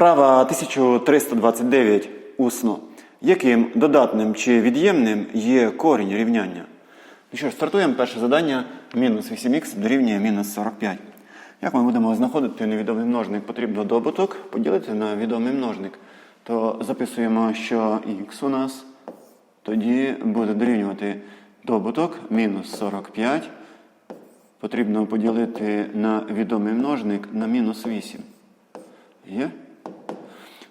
Вправа 1329 усно. Яким додатним чи від'ємним є корінь рівняння? Ну що ж, стартуємо перше завдання. Мінус 8х дорівнює мінус 45. Як ми будемо знаходити невідомий множник? Потрібно добуток поділити на відомий множник. То записуємо, що х у нас тоді буде дорівнювати добуток мінус 45. Потрібно поділити на відомий множник на мінус 8. Є?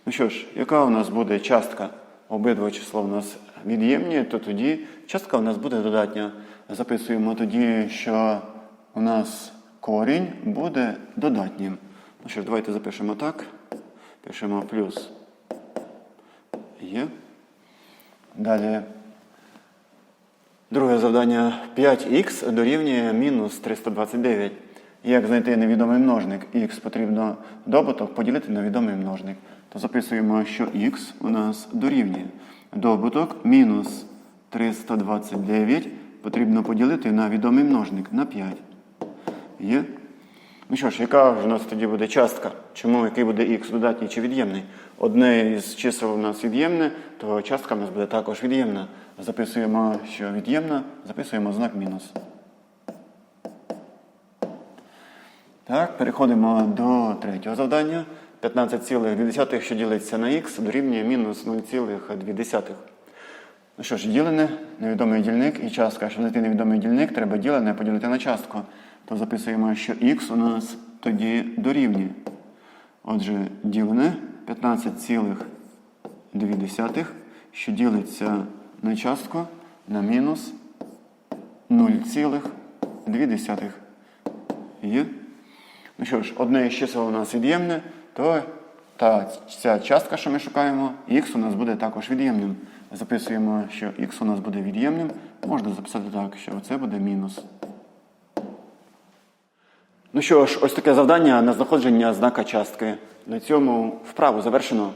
Ну що ж, яка у нас буде частка? Обидва числа у нас від'ємні, то тоді частка у нас буде додатня. Записуємо тоді, що у нас корінь буде додатнім. Ну що ж, давайте запишемо так. Пишемо плюс. Є. Далі. Друге завдання 5х дорівнює мінус 329. Як знайти невідомий множник? х потрібно добуток поділити на відомий множник. То записуємо, що х у нас дорівнює добуток мінус 329 потрібно поділити на відомий множник на 5. Є? Ну що ж, яка ж у нас тоді буде частка? Чому який буде х додатній чи від'ємний? Одне із чисел у нас від'ємне, то частка у нас буде також від'ємна. Записуємо, що від'ємна, записуємо знак мінус. Так, переходимо до третього завдання. 15,2, що ділиться на х, дорівнює мінус 0,2. Ну що ж, ділене, невідомий дільник і частка. Щоб знайти невідомий дільник, треба ділене поділити на частку. То записуємо, що х у нас тоді дорівнює. Отже, ділене 15,2, що ділиться на частку на мінус 0,2. Є? Ну що ж, одне із чисел у нас від'ємне, то та ця частка, що ми шукаємо, х у нас буде також від'ємним. Записуємо, що х у нас буде від'ємним. Можна записати так, що це буде мінус. Ну що ж, ось таке завдання на знаходження знака частки. На цьому вправу завершено.